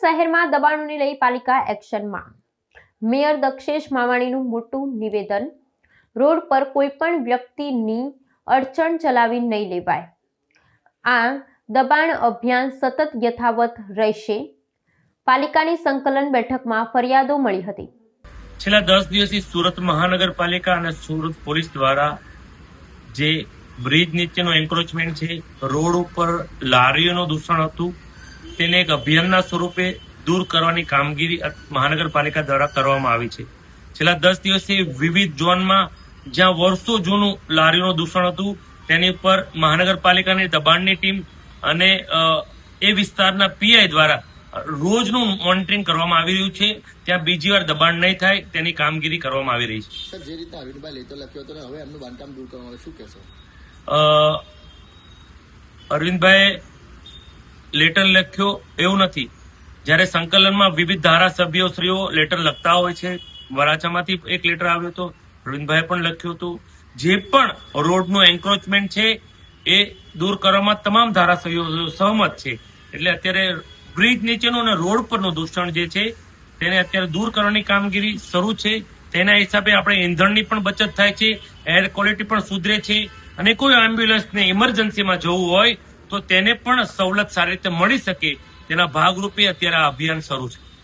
શહેરમાં દબાણોને લઈ પાલિકા એક્શનમાં. મેયર દક્ષેશ માવાણીનું મોટું નિવેદન, રોડ પર કોઈ પણ વ્યક્તિની અડચણ ચલાવી નહીં લેવાય. આ દબાણ અભિયાન સતત યથાવત રહેશે. પાલિકાની સંકલન બેઠકમાં ફરિયાદો મળી હતી. છેલ્લા દસ દિવસથી સુરત મહાનગરપાલિકા અને સુરત પોલીસ દ્વારા જે બ્રિજ નીચેનો એન્ક્રોચમેન્ટ છે, રોડ ઉપર લારીઓનું દૂષણ હતું તેને એક અભિયાનના સ્વરૂપે દૂર કરવાની કામગીરી મહાનગરપાલિકા દ્વારા કરવામાં આવી છે. છેલ્લા દસ દિવસથી વિવિધ ઝોનમાં જ્યાં વર્ષો જૂનું લારીનું દૂષણ હતું તેની ઉપર મહાનગરપાલિકાની દબાણની ટીમ અને એ વિસ્તારના પીઆઈ દ્વારા રોજનું મોનિટરિંગ કરવામાં આવી રહ્યું છે. ત્યાં બીજી વાર દબાણ નહીં થાય તેની કામગીરી કરવામાં આવી રહી છે. જે રીતે અરવિંદભાઈ લખ્યો હતો હવે એમનું બાંધકામ દૂર કરવામાં શું કહેશો? અરવિંદભાઈ લેટર લખ્યો એવું નથી. જ્યારે સંકલનમાં વિવિધ ધારાસભ્યોશ્રીઓ લેટર લખતા હોય છે, વરાછામાંથી એક લેટર આવ્યો હતો રવિંદભાઈ પણ લખ્યું હતું. જે પણ રોડનું એન્ક્રોચમેન્ટ છે, એ દૂર કરવામાં તમામ ધારાસભ્યો સહમત છે. એટલે અત્યારે બ્રિજ નીચેનું અને રોડ પરનું દૂષણ જે છે, તેને અત્યારે દૂર કરવાની કામગીરી શરૂ છે. તેના હિસાબે આપણે ઇંધણની પણ બચત થાય છે એર ક્વોલિટી પણ સુધરે છે. અને કોઈ એમ્બ્યુલન્સને ઇમરજન્સીમાં જવું હોય તો તેને પણ સવલત સારી રીતે મળી શકે તેના ભાગરૂપે અત્યારે આ અભિયાન શરૂ છે.